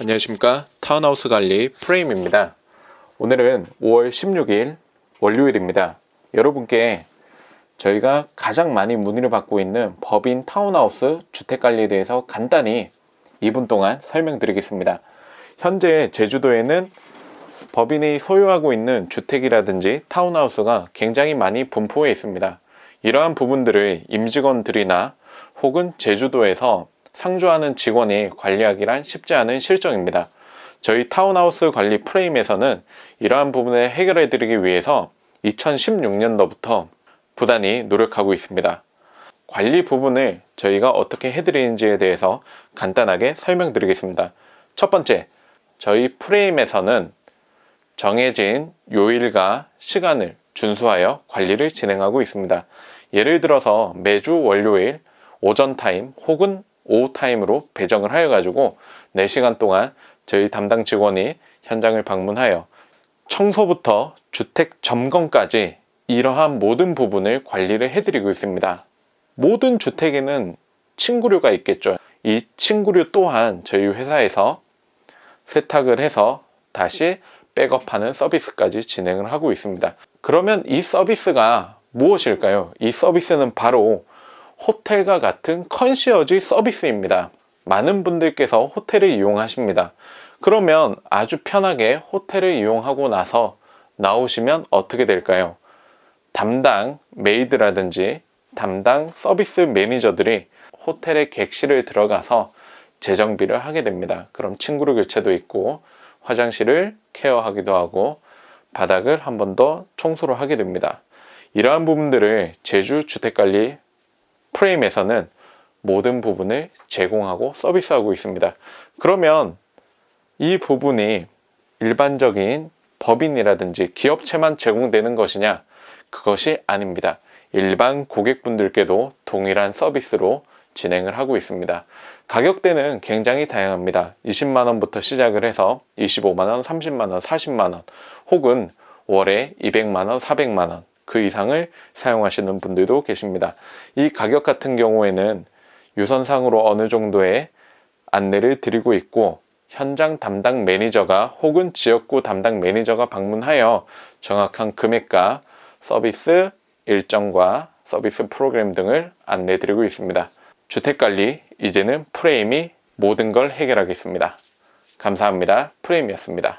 안녕하십니까? 타운하우스 관리 프레임입니다. 오늘은 5월 16일 월요일입니다. 여러분께 저희가 가장 많이 문의를 받고 있는 법인 타운하우스 주택관리에 대해서 간단히 2분 동안 설명드리겠습니다. 현재 제주도에는 법인이 소유하고 있는 주택이라든지 타운하우스가 굉장히 많이 분포해 있습니다. 이러한 부분들을 임직원들이나 혹은 제주도에서 상주하는 직원이 관리하기란 쉽지 않은 실정입니다. 저희 타운하우스 관리 프레임에서는 이러한 부분을 해결해 드리기 위해서 2016년도부터 부단히 노력하고 있습니다. 관리 부분을 저희가 어떻게 해드리는지에 대해서 간단하게 설명드리겠습니다. 첫 번째, 저희 프레임에서는 정해진 요일과 시간을 준수하여 관리를 진행하고 있습니다. 예를 들어서 매주 월요일 오전 타임 혹은 오후 타임으로 배정을 하여 가지고 4시간 동안 저희 담당 직원이 현장을 방문하여 청소부터 주택 점검까지 이러한 모든 부분을 관리를 해드리고 있습니다. 모든 주택에는 침구류가 있겠죠. 이 침구류 또한 저희 회사에서 세탁을 해서 다시 백업하는 서비스까지 진행을 하고 있습니다. 그러면 이 서비스가 무엇일까요? 이 서비스는 바로 호텔과 같은 컨시어지 서비스입니다. 많은 분들께서 호텔을 이용하십니다. 그러면 아주 편하게 호텔을 이용하고 나서 나오시면 어떻게 될까요? 담당 메이드라든지 담당 서비스 매니저들이 호텔의 객실을 들어가서 재정비를 하게 됩니다. 그럼 침구류 교체도 있고 화장실을 케어하기도 하고 바닥을 한 번 더 청소를 하게 됩니다. 이러한 부분들을 제주 주택관리 프레임에서는 모든 부분을 제공하고 서비스하고 있습니다. 그러면 이 부분이 일반적인 법인이라든지 기업체만 제공되는 것이냐? 그것이 아닙니다. 일반 고객분들께도 동일한 서비스로 진행을 하고 있습니다. 가격대는 굉장히 다양합니다. 20만원부터 시작을 해서 25만원, 30만원, 40만원, 혹은 월에 200만원, 400만원, 그 이상을 사용하시는 분들도 계십니다. 이 가격 같은 경우에는 유선상으로 어느 정도의 안내를 드리고 있고 현장 담당 매니저가 혹은 지역구 담당 매니저가 방문하여 정확한 금액과 서비스 일정과 서비스 프로그램 등을 안내 드리고 있습니다. 주택관리 이제는 프레임이 모든 걸 해결하겠습니다. 감사합니다. 프레임이었습니다.